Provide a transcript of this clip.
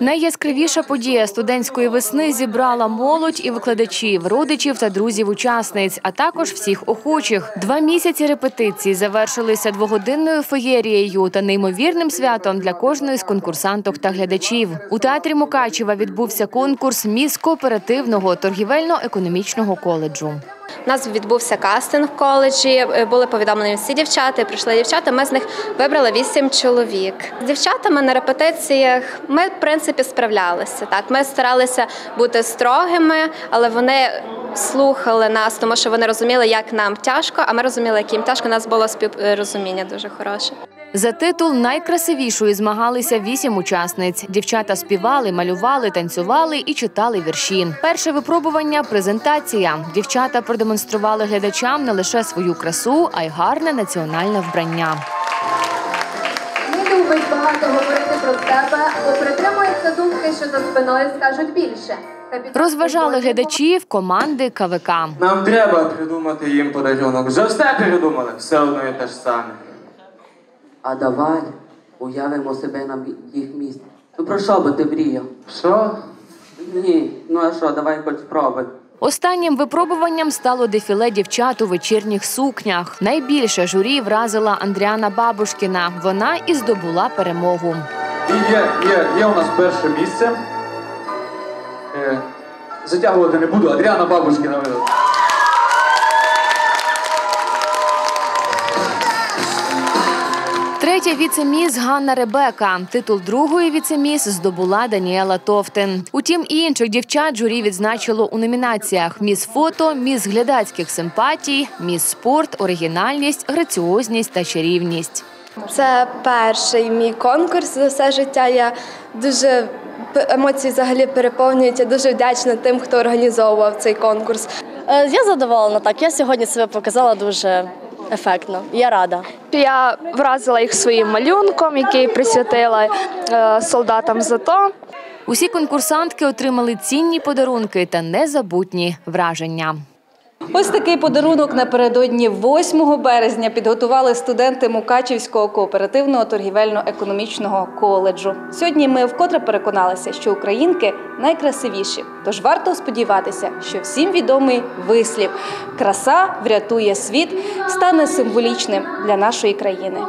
Найяскравіша подія студентської весни зібрала молодь і викладачів, родичів та друзів учасниць, а також всіх охочих. Два місяці репетицій завершилися двогодинною феєрією та неймовірним святом для кожної з конкурсанток та глядачів. У театрі Мукачева відбувся конкурс міс кооперативного торгівельно-економічного коледжу. У нас відбувся кастинг в коледжі, е, були повідомлені всі дівчата, прийшли дівчата. Ми з них вибрали вісім чоловік. З дівчатами на репетиціях ми, в принципі, справлялися. Так, ми старалися бути строгими, але вони слухали нас, тому що вони розуміли, як нам тяжко, а ми розуміли, як їм тяжко. У нас було співрозуміння дуже хороше. За титул найкрасивішої змагалися вісім учасниць. Дівчата співали, малювали, танцювали і читали вірші. Перше випробування презентація. Дівчата продемонстрували глядачам не лише свою красу, а й гарне національне вбрання. Не любить багато говорити про себе, бо притримується думки, що за спиною скажуть більше. Розважали глядачів команди КВК. Нам треба придумати їм подарунок. Вже все передумали, все одно і те ж саме. А давай уявимо себе на їх місці. Ну про що би ти мріяв? Що? Ні, ну а що, давай хоч спробуй. Останнім випробуванням стало дефіле дівчат у вечірніх сукнях. Найбільше журі вразила Андріана Бабушкіна. Вона і здобула перемогу. І є, є, є у нас перше місце. Е, затягувати не буду. Адріана Бабушкіна Третя віцеміс Ганна Ребека. Титул другої віцеміс здобула Даніела Товтин. Утім, і інших дівчат журі відзначило у номінаціях: міс фото, міс глядацьких симпатій, міс спорт, оригінальність, граціозність та чарівність. Це перший мій конкурс за все життя. Я дуже емоції взагалі переповнюють. Я дуже вдячна тим, хто організовував цей конкурс. Е, Я задоволена так. Я сьогодні себе показала дуже ефектно. Я рада. Я вразила їх своїм малюнком, який присвятила е, солдатам ЗАТО. Усі конкурсантки отримали цінні подарунки та незабутні враження. Ось такий подарунок напередодні 8 березня підготували студенти Мукачівського кооперативного торгівельно-економічного коледжу. Сьогодні ми вкотре переконалися, що українки найкрасивіші. Тож варто сподіватися, що всім відомий вислів краса врятує світ стане символічним для нашої країни.